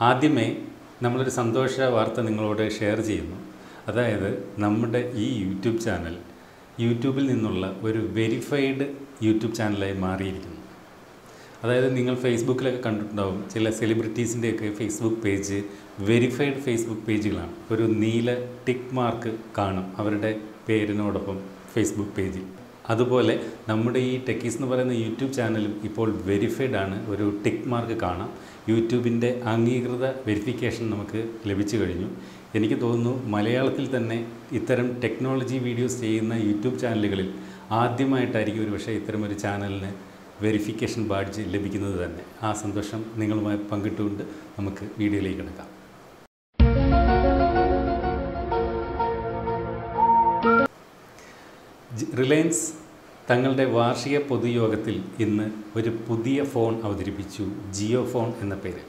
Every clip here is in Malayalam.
ആദ്യമേ നമ്മളൊരു സന്തോഷ വാർത്ത നിങ്ങളോട് ഷെയർ ചെയ്യുന്നു. അതായത് നമ്മുടെ ഈ യൂട്യൂബ് ചാനൽ യൂട്യൂബിൽ നിന്നുള്ള ഒരു വെരിഫൈഡ് യൂട്യൂബ് ചാനലായി മാറിയിരിക്കുന്നു. അതായത് നിങ്ങൾ ഫേസ്ബുക്കിലൊക്കെ കണ്ടിട്ടുണ്ടാവും ചില സെലിബ്രിറ്റീസിന്റെയൊക്കെ ഫേസ്ബുക്ക് പേജ് വെരിഫൈഡ് ഫേസ്ബുക്ക് പേജുകളാണ്. ഒരു നീല ടിക്ക് മാർക്ക് കാണും അവരുടെ പേരിനോടൊപ്പം ഫേസ്ബുക്ക് പേജിൽ. അതുപോലെ നമ്മുടെ ഈ ടെക്കീസ് എന്ന് പറയുന്ന യൂട്യൂബ് ചാനലും ഇപ്പോൾ വെരിഫൈഡ് ആണ്. ഒരു ടിക്ക് മാർക്ക് കാണാം. യൂട്യൂബിന്റെ അംഗീകൃത വെരിഫിക്കേഷൻ നമുക്ക് ലഭിച്ചു കഴിഞ്ഞു. എനിക്ക് തോന്നുന്നു മലയാളത്തിൽ തന്നെ ഇത്തരം ടെക്നോളജി വീഡിയോസ് ചെയ്യുന്ന യൂട്യൂബ് ചാനലുകളിൽ ആദ്യമായിട്ടായിരിക്കും ഒരു പക്ഷേ ഒരു ചാനലിന് വെരിഫിക്കേഷൻ ബാഡ്ജ് ലഭിക്കുന്നത് തന്നെ. ആ സന്തോഷം നിങ്ങളുമായി പങ്കിട്ടുകൊണ്ട് നമുക്ക് വീഡിയോയിലേക്ക് കിടക്കാം. റിലയൻസ് തങ്ങളുടെ വാർഷിക പൊതുയോഗത്തിൽ ഇന്ന് ഒരു പുതിയ ഫോൺ അവതരിപ്പിച്ചു ജിയോ ഫോൺ എന്ന പേര്.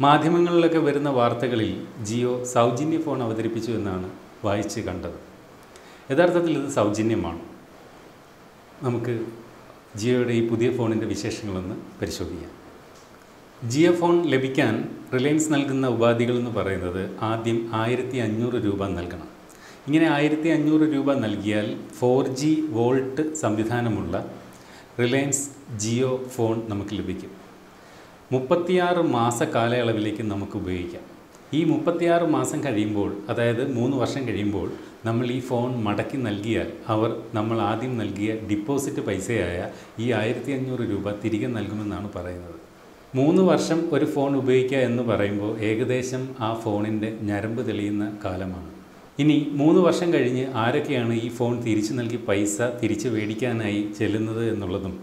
മാധ്യമങ്ങളിലൊക്കെ വരുന്ന വാർത്തകളിൽ ജിയോ സൗജന്യ ഫോൺ അവതരിപ്പിച്ചു എന്നാണ് വായിച്ച് കണ്ടത്. യഥാർത്ഥത്തിൽ ഇത് സൗജന്യമാണ്. നമുക്ക് ജിയോയുടെ ഈ പുതിയ ഫോണിന്റെ വിശേഷങ്ങളൊന്ന് പരിശോധിക്കാം. ജിയോ ഫോൺ ലഭിക്കാൻ റിലയൻസ് നൽകുന്ന ഉപാധികൾ എന്ന് പറയുന്നത് ആദ്യം ആയിരത്തി അഞ്ഞൂറ് രൂപ നൽകണം. ഇങ്ങനെ ആയിരത്തി അഞ്ഞൂറ് രൂപ നൽകിയാൽ ഫോർ ജി വോൾട്ട് സംവിധാനമുള്ള റിലയൻസ് ജിയോ ഫോൺ നമുക്ക് ലഭിക്കും. മുപ്പത്തിയാറ് മാസ കാലയളവിലേക്ക് നമുക്ക് ഉപയോഗിക്കാം. ഈ മുപ്പത്തിയാറ് മാസം കഴിയുമ്പോൾ അതായത് മൂന്ന് വർഷം കഴിയുമ്പോൾ നമ്മൾ ഈ ഫോൺ മടക്കി നൽകിയാൽ അവർ നമ്മൾ ആദ്യം നൽകിയ ഡിപ്പോസിറ്റ് പൈസയായ ഈ ആയിരത്തി അഞ്ഞൂറ് രൂപ തിരികെ നൽകുമെന്നാണ് പറയുന്നത്. മൂന്ന് വർഷം ഒരു ഫോൺ ഉപയോഗിക്കുക എന്ന് പറയുമ്പോൾ ഏകദേശം ആ ഫോണിന്റെ ഞരമ്പ് തെളിയുന്ന കാലമാണ്. ഇനി മൂന്ന് വർഷം കഴിഞ്ഞ് ആരൊക്കെയാണ് ഈ ഫോൺ തിരിച്ചു നൽകി പൈസ തിരിച്ചു മേടിക്കാനായി ചെല്ലുന്നത് എന്നുള്ളതും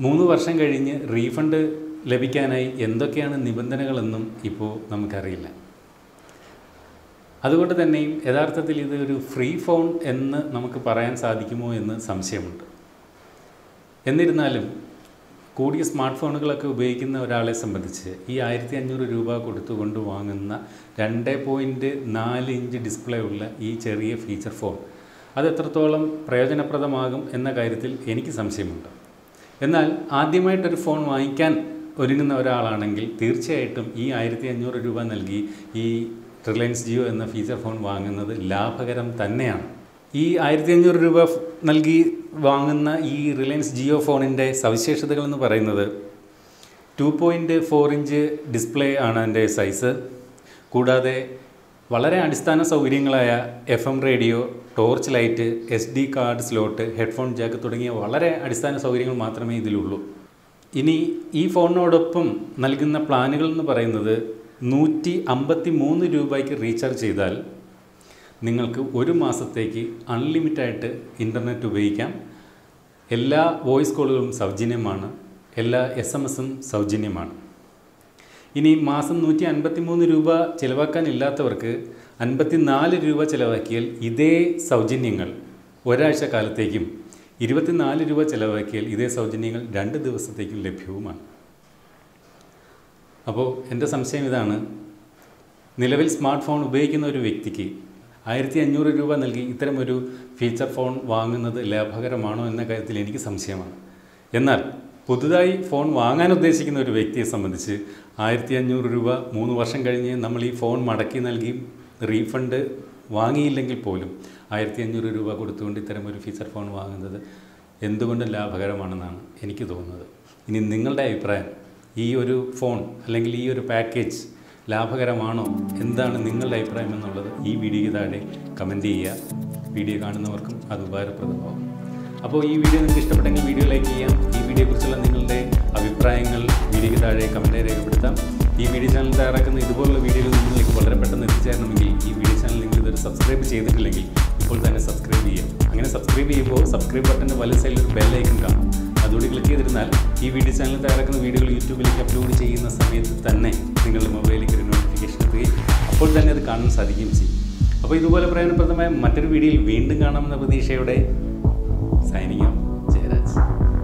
മൂന്ന് വർഷം കഴിഞ്ഞ് റീഫണ്ട് ലഭിക്കാനായി എന്തൊക്കെയാണ് നിബന്ധനകളെന്നും ഇപ്പോൾ നമുക്കറിയില്ല. അതുകൊണ്ട് തന്നെയും യഥാർത്ഥത്തിൽ ഇത് ഒരു ഫ്രീ ഫോൺ എന്ന് നമുക്ക് പറയാൻ സാധിക്കുമോ എന്ന് സംശയമുണ്ട്. എന്നിരുന്നാലും കൂടിയ സ്മാർട്ട് ഫോണുകളൊക്കെ ഉപയോഗിക്കുന്ന ഒരാളെ സംബന്ധിച്ച് ഈ ആയിരത്തി അഞ്ഞൂറ് രൂപ കൊടുത്തുകൊണ്ട് വാങ്ങുന്ന രണ്ട് പോയിന്റ് നാല് ഇഞ്ച് ഡിസ്പ്ലേ ഉള്ള ഈ ചെറിയ ഫീച്ചർ ഫോൺ അത് എത്രത്തോളം പ്രയോജനപ്രദമാകും എന്ന കാര്യത്തിൽ എനിക്ക് സംശയമുണ്ട്. എന്നാൽ ആദ്യമായിട്ടൊരു ഫോൺ വാങ്ങിക്കാൻ ഒരുങ്ങുന്ന ഒരാളാണെങ്കിൽ തീർച്ചയായിട്ടും ഈ ആയിരത്തി അഞ്ഞൂറ് രൂപ നൽകി ഈ റിലയൻസ് ജിയോ എന്ന ഫീച്ചർ ഫോൺ വാങ്ങുന്നത് ലാഭകരം തന്നെയാണ്. ഈ ആയിരത്തി അഞ്ഞൂറ് രൂപ നൽകി വാങ്ങുന്ന ഈ റിലയൻസ് ജിയോ ഫോണിന്റെ സവിശേഷതകൾ എന്ന് പറയുന്നത് two point four inch display ആണ് എന്റെ സൈസ്. കൂടാതെ വളരെ അടിസ്ഥാന സൗകര്യങ്ങളായ F M radio torch light S D card slot headphone jack തുടങ്ങിയ വളരെ അടിസ്ഥാന സൗകര്യങ്ങൾ മാത്രമേ ഇതിലുള്ളൂ. ഇനി ഈ ഫോണിനോടൊപ്പം നൽകുന്ന പ്ലാനുകൾ എന്ന് പറയുന്നത് നൂറ്റി അമ്പത്തി മൂന്ന് രൂപയ്ക്ക് റീചാർജ് ചെയ്താൽ നിങ്ങൾക്ക് ഒരു മാസത്തേക്ക് അൺലിമിറ്റഡായിട്ട് ഇന്റർനെറ്റ് ഉപയോഗിക്കാം. എല്ലാ വോയിസ് കോളുകളും സൗജന്യമാണ്. എല്ലാ എസ് എം എസും സൗജന്യമാണ്. ഇനി മാസം നൂറ്റി അൻപത്തി മൂന്ന് രൂപ ചിലവാക്കാനില്ലാത്തവർക്ക് അൻപത്തി നാല് രൂപ ചിലവാക്കിയാൽ ഇതേ സൗജന്യങ്ങൾ ഒരാഴ്ച കാലത്തേക്കും ഇരുപത്തിനാല് രൂപ ചിലവാക്കിയാൽ ഇതേ സൗജന്യങ്ങൾ രണ്ട് ദിവസത്തേക്കും ലഭ്യവുമാണ്. അപ്പോൾ എന്റെ സംശയം ഇതാണ്. നിലവിൽ സ്മാർട്ട് ഫോൺ ഉപയോഗിക്കുന്ന ഒരു വ്യക്തിക്ക് ആയിരത്തി അഞ്ഞൂറ് രൂപ നൽകി ഇത്തരമൊരു ഫീച്ചർ ഫോൺ വാങ്ങുന്നത് ലാഭകരമാണോ എന്ന കാര്യത്തിൽ എനിക്ക് സംശയമാണ്. എന്നാൽ പുതുതായി ഫോൺ വാങ്ങാൻ ഉദ്ദേശിക്കുന്ന ഒരു വ്യക്തിയെ സംബന്ധിച്ച് ആയിരത്തി അഞ്ഞൂറ് രൂപ മൂന്ന് വർഷം കഴിഞ്ഞ് നമ്മൾ ഈ ഫോൺ മടക്കി നൽകി റീഫണ്ട് വാങ്ങിയില്ലെങ്കിൽ പോലും ആയിരത്തി അഞ്ഞൂറ് രൂപ കൊടുത്തുകൊണ്ട് ഇത്തരം ഒരു ഫീച്ചർ ഫോൺ വാങ്ങുന്നത് എന്തുകൊണ്ടും ലാഭകരമാണെന്നാണ് എനിക്ക് തോന്നുന്നത്. ഇനി നിങ്ങളുടെ അഭിപ്രായം ഈ ഒരു ഫോൺ അല്ലെങ്കിൽ ഈ ഒരു പാക്കേജ് ലാഭകരമാണോ? എന്താണ് നിങ്ങളുടെ അഭിപ്രായം എന്നുള്ളത് ഈ വീഡിയോയ്ക്ക് താഴെ കമന്റ് ചെയ്യുക. വീഡിയോ കാണുന്നവർക്കും അത് ഉപകാരപ്രദമാവും അപ്പോൾ ഈ വീഡിയോ നിങ്ങൾക്ക് ഇഷ്ടപ്പെട്ടെങ്കിൽ വീഡിയോ ലൈക്ക് ചെയ്യാം. ഈ വീഡിയോയെക്കുറിച്ചുള്ള നിങ്ങളുടെ അഭിപ്രായങ്ങൾ വീഡിയോയ്ക്ക് താഴെ കമന്റായി രേഖപ്പെടുത്താം. ഈ വീഡിയോ ചാനൽ തയ്യാറാക്കുന്ന ഇതുപോലുള്ള വീഡിയോകൾ നിങ്ങളിലേക്ക് വളരെ പെട്ടെന്ന് എത്തിച്ചേരണമെങ്കിൽ ഈ വീഡിയോ ചാനൽ നിങ്ങൾ ഇതൊരു സബ്സ്ക്രൈബ് ചെയ്തിട്ടില്ലെങ്കിൽ ഇപ്പോൾ തന്നെ സബ്സ്ക്രൈബ് ചെയ്യാം അങ്ങനെ സബ്സ്ക്രൈബ് ചെയ്യുമ്പോൾ സബ്സ്ക്രൈബ് ബട്ടന്റെ വല സൈഡിൽ ഒരു ബെല്ലൈക്കൺ കാണും. അതുകൂടി ക്ലിക്ക് ചെയ്തിരുന്നാൽ ഈ വീഡിയോ ചാനൽ തയ്യാറാക്കുന്ന വീഡിയോകൾ യൂട്യൂബിലേക്ക് അപ്ലോഡ് ചെയ്യുന്ന സമയത്ത് തന്നെ നിങ്ങളുടെ മൊബൈലിലേക്ക് ഒരു നോട്ടിഫിക്കേഷൻ എത്തുകയും അപ്പോൾ തന്നെ അത് കാണാൻ സാധിക്കുകയും ചെയ്യും. അപ്പോൾ ഇതുപോലെ പ്രയോജനപ്രദമായ മറ്റൊരു വീഡിയോയിൽ വീണ്ടും കാണാമെന്ന പ്രതീക്ഷയോടെ സൈനിങ് ഔട്ട്